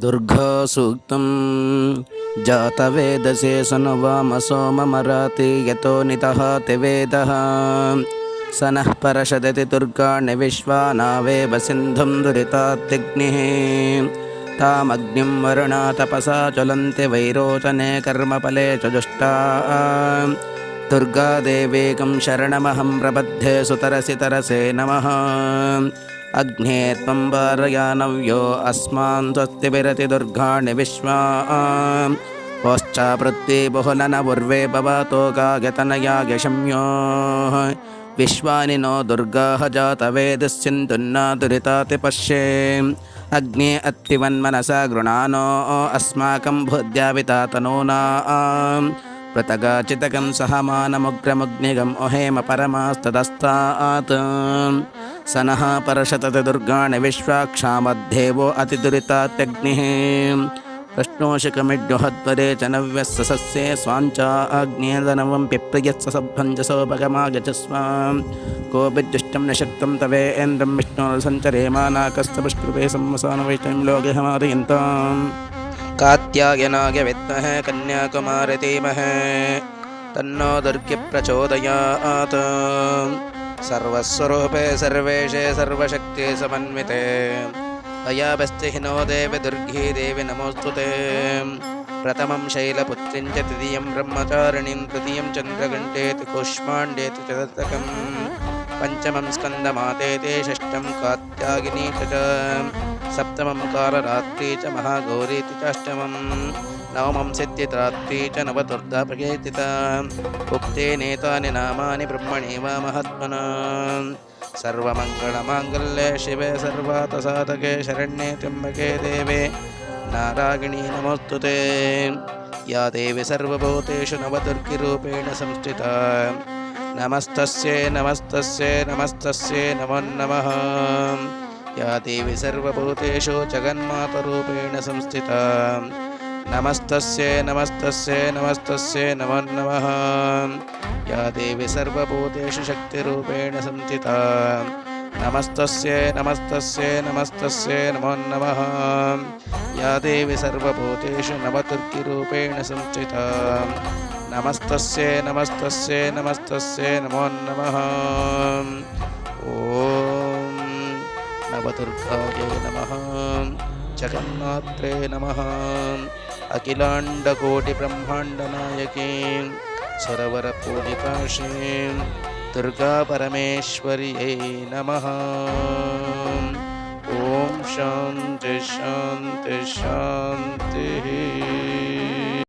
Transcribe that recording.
दुर्गासूक्तं जातवेदसे सनुवामसोममराति यतो नितः तिवेदः स नः परषदति दुर्गाणि विश्वानावेव सिन्धुं दुरितात्यग्निः तामग्निं वरुणा तपसा ज्वलन्ति वैरोचने कर्मफले च जुष्टा दुर्गादेवीकं शरणमहं प्रबध्ये सुतरसि तरसे नमः अग्ने त्वं वारयानव्यो अस्मान् स्वस्तिभिरति दुर्गाणि विश्वा पश्चापृत्ति बहुलनपूर्वे भवतो गायतनया यशम्योः विश्वानि नो दुर्गाः जातवेदस्यन्तुन्ना दुरिताति पश्ये अग्ने अत्तिवन्मनसा गृणानो अस्माकं भूद्यावितातनूना పృతగాచితకం సహమానముగ్రముగ్నిగం ఒహేమ పరమాస్తదస్తాత్. సనః పరశతతి దుర్గాణి విశ్వాక్షామద్దేవో అతిదురితాత్యగ్నిః కృష్ణోషికమిడ్యుహద్వరే చ నవ్యస్స సస్యే స్వాంచ ఆగ్నేదనవం పిప్రయత్స సభంజసోపగమాగజస్వాం కోపిద్యుష్టం నిషక్తం తవేంద్రం విష్ణోర్ సంచరేమానాకస్తపుష్పృపే సంవసాన వైష్ణం లోకే హమాదయంతాం. कात्यायनाय विद्महे कन्याकुमारि धीमहे तन्नो दुर्गे प्रचोदयात्। सर्वस्वरूपे सर्वेशे सर्वशक्ति समन्विते। अयाभस्तिहिनो देवि दुर्गी देवि नमोऽस्तु ते। प्रथमं शैलपुत्रीं च तृतीयं ब्रह्मचारिणीं तृतीयं चन्द्रघण्टेति कूष्माण्डेति चतुर्थकं पञ्चमं स्कन्दमातेति षष्ठं कात्यागिनी च च सप्तमं कालरात्रि च महागौरीति च अष्टमं नवमं सिद्धित्रात्रि च नवदुर्गा प्रकीर्तिता उक्ते नेतानि नामानि ब्रह्मणे वा महात्मना सर्वमङ्गलमाङ्गल्ये शिवे सर्वातसाधके शरण्ये त्र्यम्बके देवे नारायणी नमोऽस्तु ते या देवी सर्वभूतेषु नवदुर्गिरूपेण संस्थिता नमस्तस्यै नमस्तस्यै नमस्तस्यै नमो नमः या देवी सर्वभूतेषु जगन्मातरूपेण संस्थिता नमस्तस्यै नमस्तस्यै नमस्तस्यै नमो नमः या देवी सर्वभूतेषु शक्तिरूपेण संस्थिता नमस्तस्यै नमस्तस्यै नमस्तस्यै नमो नमः या देवी सर्वभूतेषु नवदुर्गिरूपेण संस्थिता नमस्तस्यै नमस्तस्यै नमस्तस्यै नमो नमः ॐ नवदुर्गायै नमः। जगन्नात्रे नमः। अखिलाण्डकोटिब्रह्माण्डनायकी सुरवरपूजिताश्रीं दुर्गापरमेश्वर्यै नमः। ॐ शान्ति शान्ति शान्तिः